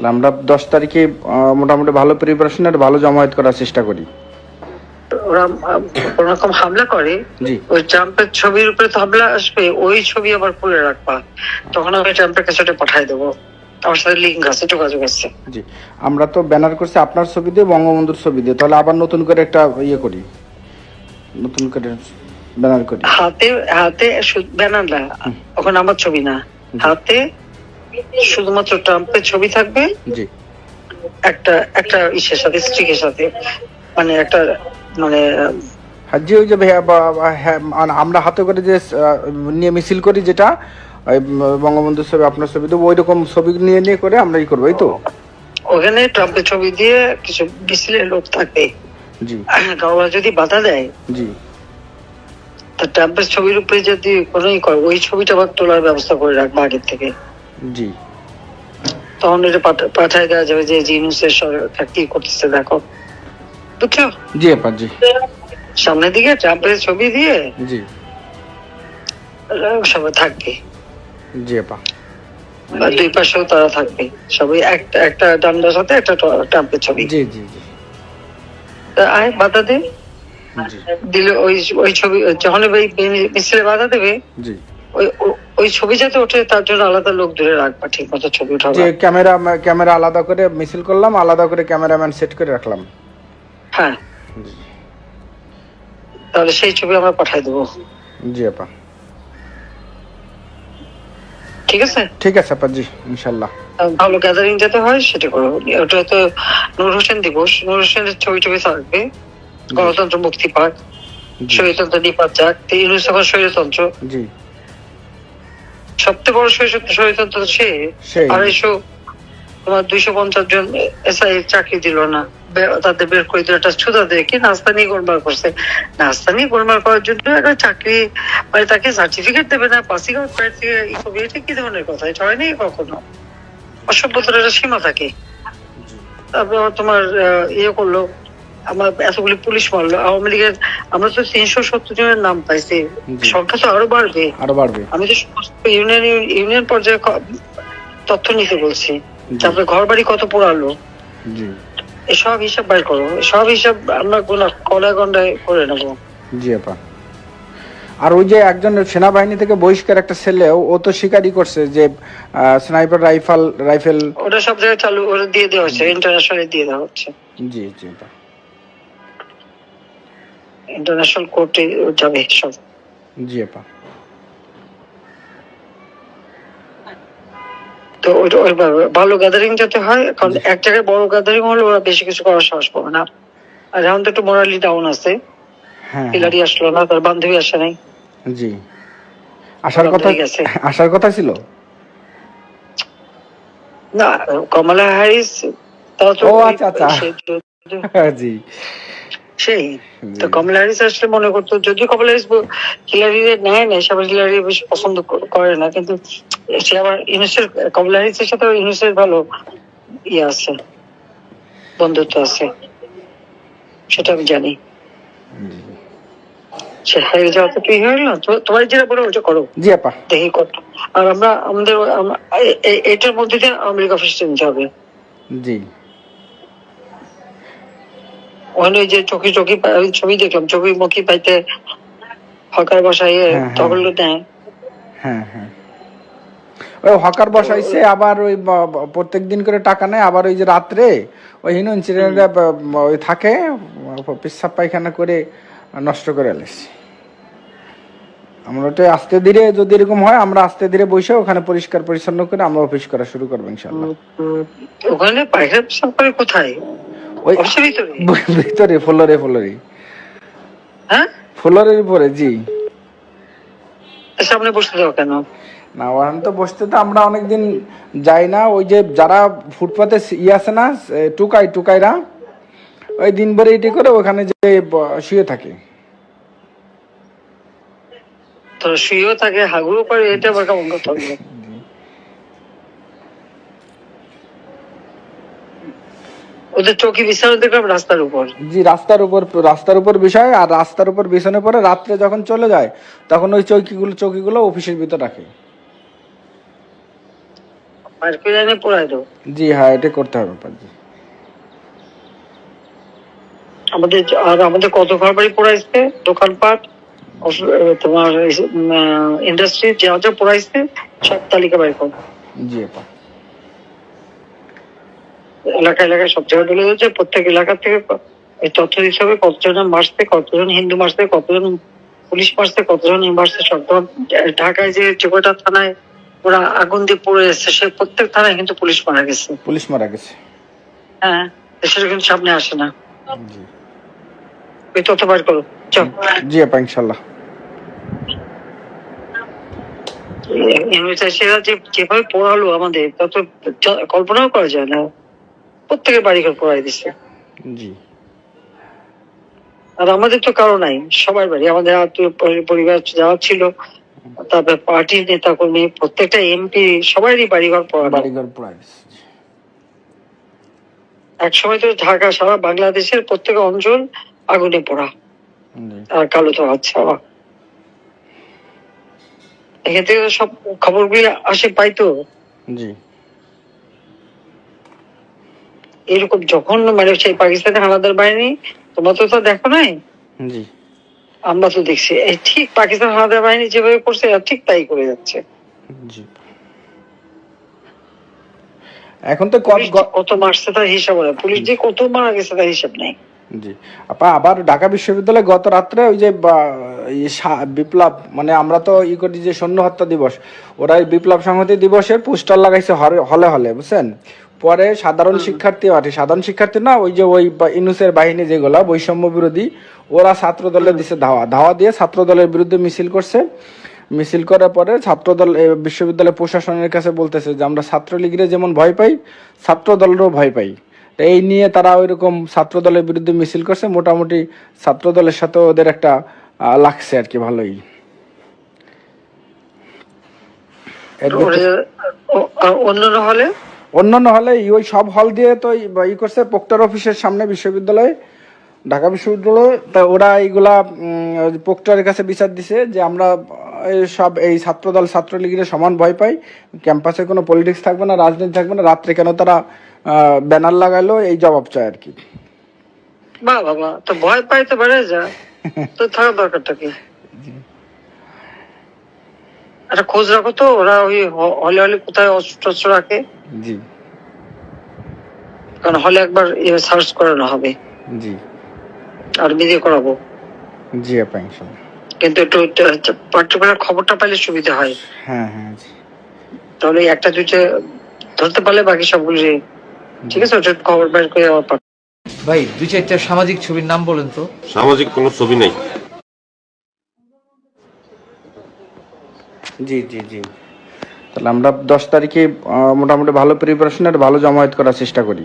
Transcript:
তাহলে আমরা দশ তারিখে মোটামুটি ভালো প্রিপারেশন আর ভালো জমায়েত করার চেষ্টা করি। ওরা আহ, কোন হামলা করে ওই ট্রাম্পের ছবির উপরে তো হামলা আসবে ওই ছবি আবার খুলে রাখবা। তখন আমি ট্রাম্পের কাছে ওটা পাঠাই দেবো। আমার সাথে লিঙ্ক আছে যোগাযোগ আছে। জি। আমরা তো ব্যানার করছি আপনার ছবি দিয়ে বঙ্গবন্ধুর ছবি দিয়ে। তাহলে আবার নতুন করে একটা ইয়ে করি। নতুন করে ব্যানার করি। হাতে হাতে ব্যানার না ওখানে আমার ছবি না। হাতে শুধুমাত্র ট্রাম্পের ছবি থাকবে? জি। একটা একটা ইসের সাথে স্ট্রিকের সাথে। মানে একটা মানে যে ওই যে হ্যাঁ, মানে আমরা হাতে করে যে নিয়ে মিছিল করি যেটা ওই বঙ্গবন্ধুর ছবি আপনার ছবি দেবো ওই রকম ছবি নিয়ে নিয়ে করে আমরা ই করব এই তো? ওখানে ট্রাম্পের ছবি দিয়ে কিছু মিছিলের লোক থাকবে। জি। ওরা যদি বাধা দেয় জি। তা ট্রাম্পের ছবির উপরে যদি কোনো করে ওই ছবিটা আবার তোলার ব্যবস্থা করে রাখব আগের থেকে। জি। তখন এটা পাঠায় দেওয়া যাবে যে জিনুসের সরকার কি করতেছে দেখো। বুঝছ? জি আপা জি। সামনের দিকে ট্রাম্পের ছবি দিয়ে জি। সবাই থাকবে। জি আপা। দুই পাশেও তারা থাকবে। সবাই একটা একটা ডান্ডার সাথে একটা ট্রাম্পের ছবি। জি জি জি। আয় বাধা দে। দিলে ওই ওই ছবি যখন ওই মিছিলে বাধা দেবে জি। ওই ওই ছবি যাতে ওঠে তার জন্য আলাদা লোক দূরে রাখবা ঠিক মতো ছবি উঠাবা যে ক্যামেরা ক্যামেরা আলাদা করে মিছিল করলাম আলাদা করে ক্যামেরাম্যান সেট করে রাখলাম। হ্যাঁ। তাহলে সেই ছবি আমরা পাঠাই দেবো। জি আপা। ঠিক আছে? ঠিক আছে আপা জি ইনশাল্লাহ। ভালো গ্যাদারিং যাতে হয় সেটা করো। ওটা তো নূর হোসেন দিবস। নূর হোসেনের ছবি ছবি থাকবে। গণতন্ত্র মুক্তি পাক। স্বৈরতন্ত্র নিপাত যাক। ইউনুস স্বৈরতন্ত্র জি। সবচেয়ে বড় স্বৈরতন্ত্র সে আড়াইশো তোমার দুইশো পঞ্চাশ জন এসআই চাকরি দিল না। তাদের বের করে দিল একটা ছুতা দিয়ে কি নাস্তা নিয়ে গোলমাল করছে। নাস্তা নিয়ে গোলমাল করার জন্য একটা চাকরি মানে তাকে সার্টিফিকেট দেবে না পাসিং আউট থেকে ই করবে এটা কি ধরনের কথা? এটা হয়নি কখনো? অসভ্যতার একটা সীমা থাকে। তারপর তোমার ইয়ে করল আমার এতগুলি পুলিশ মারলো আওয়ামী লীগের আমরা তো তিনশো সত্তর জনের নাম পাইছি। সংখ্যা তো আরও বাড়বে। আরও বাড়বে। আমি তো ইউনিয়ন ইউনিয়ন পর্যায়ে তথ্য নিতে বলছি। তারপরে ঘর বাড়ি কত পোড়ালো? হিসাব বাইর করো। সব হিসাব আমরা কড়ায় গন্ডায় করে নেব। জি আপা। আর ওই যে একজন সেনাবাহিনী থেকে বহিষ্কার একটা ছেলে ও- তো স্বীকারই করছে যে স্নাইপার রাইফেল রাইফেল ওটা সব জায়গায় চালু ওটা দিয়ে দেওয়া হচ্ছে ইন্টারন্যাশনাল দিয়ে দেওয়া হচ্ছে। জি জি ইন্টারন্যাশনাল কোর্টে যাবে সব। জি আপা। তো ওইটা ওইভাবে ভালো গ্যাদারিং যাতে হয় কারণ এক জায়গায় বড় গ্যাদারিং হলে ওরা বেশি কিছু করার সাহস পাবে না। আর এখন তো একটু মোরালি ডাউন আছে। হ্যাঁ। পিলারি আসলো না তার বান্ধবী আসে নাই। জি। আসার কথা আসার কথা ছিল? না কমলা হ্যারিস তো ও, আচ্ছা, আচ্ছা। জি। সেই। তো। কমলা হ্যারিস আসলে মনে করতো যদি কমলা হ্যারিস হিলারি নেয় না সবাই হিলারি বেশি পছন্দ করে না। কিন্তু সে আবার ইউনিসের কমলা হ্যারিসের সাথে ইউনিসের ভালো ইয়ে আছে বন্ধুত্ব আছে সেটা আমি জানি। সে হেরে যাওয়া তো গেল তোমার যেটা বলে ওটা করো। জি আপা। দেখি কত আর আমরা আমাদের আমরা- এ- এ- এটার মধ্যে দিয়ে আওয়ামী লীগ নিতে হবে। জি। ওখানে যে পা- ওই ছবি দেখলাম মুখে পাইতে হকার বসাই হ্যাঁ, হ্যাঁ। নেয় হ্যাঁ হ্যাঁ। ওই হকার বসাইছে আবার ওই প্রত্যেক দিন করে টাকা নেয় আবার ওই যে রাত্রে ওই হিনো ওই থাকে পায়খানা করে নষ্ট করে এলেছি আমরা ওটা আস্তে ধীরে যদি এরকম হয় আমরা আস্তে ধীরে বসে ওখানে পরিষ্কার পরিচ্ছন্ন করে আমরা অফিস করা শুরু করব ইনশাল্লাহ ওখানে পায়খানা করে কোথায়? ওই ভিতরে। ফ্লোরে ফ্লোরে। হ্যাঁ? ফ্লোরের উপরে জি। সামনে বসে যাও কেন? না ওখানে তো বসতে তো আমরা অনেকদিন যাই না। ওই যে যারা ফুটপাতে ই আছে না টুকাই টুকাইরা ওই দিন ভরে এটি করে ওখানে যে শুয়ে থাকে। তো শুয়েও থাকে হাগুরও করে এটা আবার কেমন কথা হলো? চৌকি বিছানো দেখলাম রাস্তার উপর। জি রাস্তার উপর রাস্তার উপর বিষয় আর রাস্তার উপর বিছানে পরে রাত্রে যখন চলে যায় তখন ওই চৌকিগুলো চৌকিগুলো অফিসের ভিতর রাখে। জি হ্যাঁ এটা করতে হবে আপা, জি আমাদের আর আমাদের কত ঘর বাড়ি পড়াইছে? দোকানপাট তোমার ইন্ডাস্ট্রি যা যা পড়াইছে সব তালিকা বাইর করো। জি আপা। এলাকা এলাকায় সব জায়গায় বলে যাচ্ছে প্রত্যেক এলাকা থেকে এই তথ্য হিসাবে কতজন মারছে কতজন হিন্দু মারছে কতজন পুলিশ মারছে কতজন মারছে সব ঢাকায় যে যে কটা থানায় ওরা আগুন দিয়ে পড়ে এসছে সে প্রত্যেক থানায় কিন্তু পুলিশ মারা গেছে। পুলিশ মারা গেছে? হ্যাঁ দেশের কিন্তু সামনে আসে না। ওই তথ্য বার করো চল জি আপা ইনশাল্লাহ যে যেভাবে পড়ালো আমাদের তা তো চ- কল্পনাও করা যায় না। প্রত্যেকের বাড়ি ঘর পড়াই দিছে। জি। আর আমাদের তো কারও নাই সবার বাড়ি। আমাদের আত্মীয় পরিবার যারা ছিল তারপরে পার্টির নেতা কর্মী প্রত্যেকটা এমপি সবারই পড়ানো বাড়িঘর এক সময় তো ঢাকা সারা বাংলাদেশের প্রত্যেক অঞ্চল আগুনে পড়া। আর কালো তো আচ্ছা এখান থেকে সব খবরগুলি আসে পাইতো। জি। এরকম যখন মানে সেই পাকিস্তানের হানাদার বাহিনী তোমরা তো দেখো নাই? আমরা তো দেখছি। এই ঠিক পাকিস্তান হানাদার বাহিনী যেভাবে করছে ঠিক তাই করে যাচ্ছে। এখন তো কত মারছে তার হিসাব নেই। পুলিশ যে কত মারা গেছে তার হিসাব নেই। জি। আপা আবার ঢাকা বিশ্ববিদ্যালয়ে গত রাত্রে ওই যে বিপ্লব মানে আমরা তো ই করি যে সৈন্য হত্যা দিবস ওরা বিপ্লব সংহতি দিবসের পোস্টার লাগাইছে হলে হলে বুঝছেন? পরে সাধারণ শিক্ষার্থী আছে। সাধারণ শিক্ষার্থী না ওই যে ওই ইনুসের বাহিনী যেগুলা বৈষম্য বিরোধী ওরা ছাত্র দলে দিছে ধাওয়া। ধাওয়া দিয়ে ছাত্র দলের বিরুদ্ধে মিছিল করছে। মিছিল করার পরে ছাত্রদল বিশ্ববিদ্যালয় প্রশাসনের কাছে বলতেছে যে আমরা ছাত্রলীগের যেমন ভয় পাই ছাত্র দলেরও ভয় পাই। এই নিয়ে তারা ওই রকম ছাত্র দলের বিরুদ্ধে মিছিল করছে। মোটামুটি ছাত্র দলের সাথে ওদের একটা লাগছে আর কি ভালোই। আর অন্যান্য হলে? অন্যান্য হলে ওই সব হল দিয়ে তো ই- করছে পোক্টার অফিসের সামনে বিশ্ববিদ্যালয়ে, ঢাকা বিশ্ববিদ্যালয়। তা ওরা এইগুলা পোক্টারের কাছে বিচার দিছে যে আমরা সব এই ছাত্রদল, ছাত্রলীগের সমান ভয় পাই। ক্যাম্পাসে কোনো পলিটিক্স থাকবে না, রাজনীতি থাকবে না। রাত্রে কেন তারা ব্যানার লাগাইলো, এই জবাব চায় আর কি। বাবা তো ভয় পাই তো বেড়ে যা। তো থাকার দরকারটা কি? একটা খোঁজ রাখো তো ওরা ওই হলে হলে কোথায় অস্ত্র টস্ত্র রাখে। জি। কারণ হলে একবার সার্চ করানো হবে। জি। আর দিয়ে করাবো। জি আপা ইনশাল্লাহ কিন্তু একটু পার্টিকুলার খবরটা পাইলে সুবিধা হয়। হ্যাঁ হ্যাঁ জি। তাহলে একটা দুইটা ধরতে পারলে বাকি সবগুলি ঠিক আছে ওটা খবর বের করে আবার ভাই দুই চারটা সামাজিক ছবির নাম বলেন তো। সামাজিক কোনো ছবি নেই। জি জি জি। তাহলে আমরা দশ তারিখে মোটামুটি ভালো প্রিপারেশন আর ভালো জমায়েত করার চেষ্টা করি।